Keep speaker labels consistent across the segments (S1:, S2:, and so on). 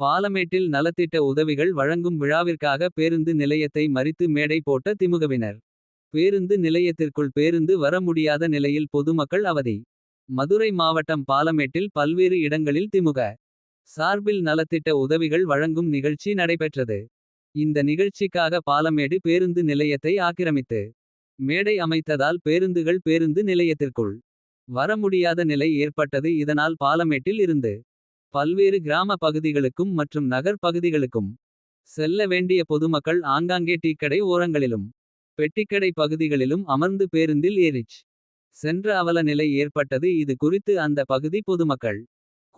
S1: பாலமேட்டில் நலத்திட்ட உதவிகள் வழங்கும் விழாவிற்காக பேருந்து நிலையத்தை மறித்து மேடை போட்ட திமுகவினர். பேருந்து நிலையத்திற்குள் பேருந்து வர முடியாத நிலையில் பொதுமக்கள் அவதி. மதுரை மாவட்டம் பாலமேட்டில் பல்வேறு இடங்களில் திமுக. சார்பில் நலத்திட்ட உதவிகள் வழங்கும் நிகழ்ச்சி நடைபெற்றது. இந்த நிகழ்ச்சிக்காக பாலமேடு பேருந்து நிலையத்தை ஆக்கிரமித்து. மேடை அமைத்ததால் பேருந்துகள் பேருந்து நிலையத்திற்குள். வர முடியாத நிலை ஏற்பட்டது இதனால் பாலமேட்டில் இருந்து. பல்வேறு கிராம பகுதிகளுக்கும் மற்றும் நகர் பகுதிகளுக்கும். செல்ல வேண்டிய பொதுமக்கள் ஆங்காங்கே டீக்கடை ஓரங்களிலும். பெட்டிக்கடை பகுதிகளிலும் அமர்ந்து பேருந்தில் ஏறிச். சென்ற அவல நிலை ஏற்பட்டது இது குறித்து அந்த பகுதி பொதுமக்கள்.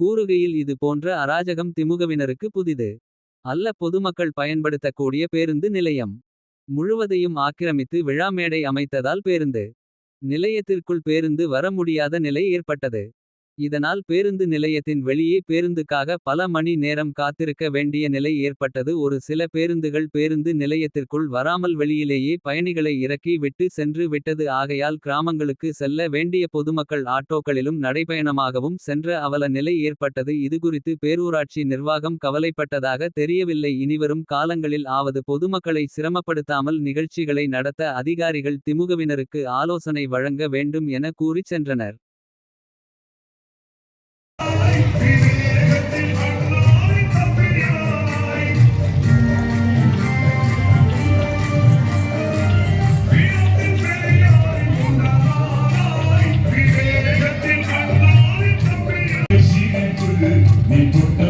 S1: கூறுகையில் இது போன்ற அராஜகம் திமுகவினருக்கு புதிது. அல்ல பொதுமக்கள் பயன்படுத்தக்கூடிய பேருந்து நிலையம். முழுவதையும் ஆக்கிரமித்து விழா மேடை அமைத்ததால் பேருந்து. நிலையத்திற்குள் பேருந்து வர முடியாத நிலை ஏற்பட்டது. இதனால் பேருந்து நிலையத்தின் வெளியே பேருந்துக்காக பல மணி நேரம் காத்திருக்க வேண்டிய நிலை ஏற்பட்டது. ஒரு சில பேருந்துகள் பேருந்து நிலையத்திற்குள் வராமல் வெளியிலேயே பயணிகளை இறக்கி விட்டு சென்று விட்டது ஆகையால் கிராமங்களுக்கு செல்ல வேண்டிய பொதுமக்கள் ஆட்டோக்களிலும் நடைபயணமாகவும் சென்ற அவல நிலை ஏற்பட்டது இதுகுறித்து பேரூராட்சி நிர்வாகம் கவலைப்பட்டதாக தெரியவில்லை இனிவரும் காலங்களில் ஆவது பொதுமக்களை சிரமப்படுத்தாமல் நிகழ்ச்சிகளை நடத்த அதிகாரிகள் திமுகவினருக்கு ஆலோசனை வழங்க வேண்டும் என கூறிச் சென்றனர்.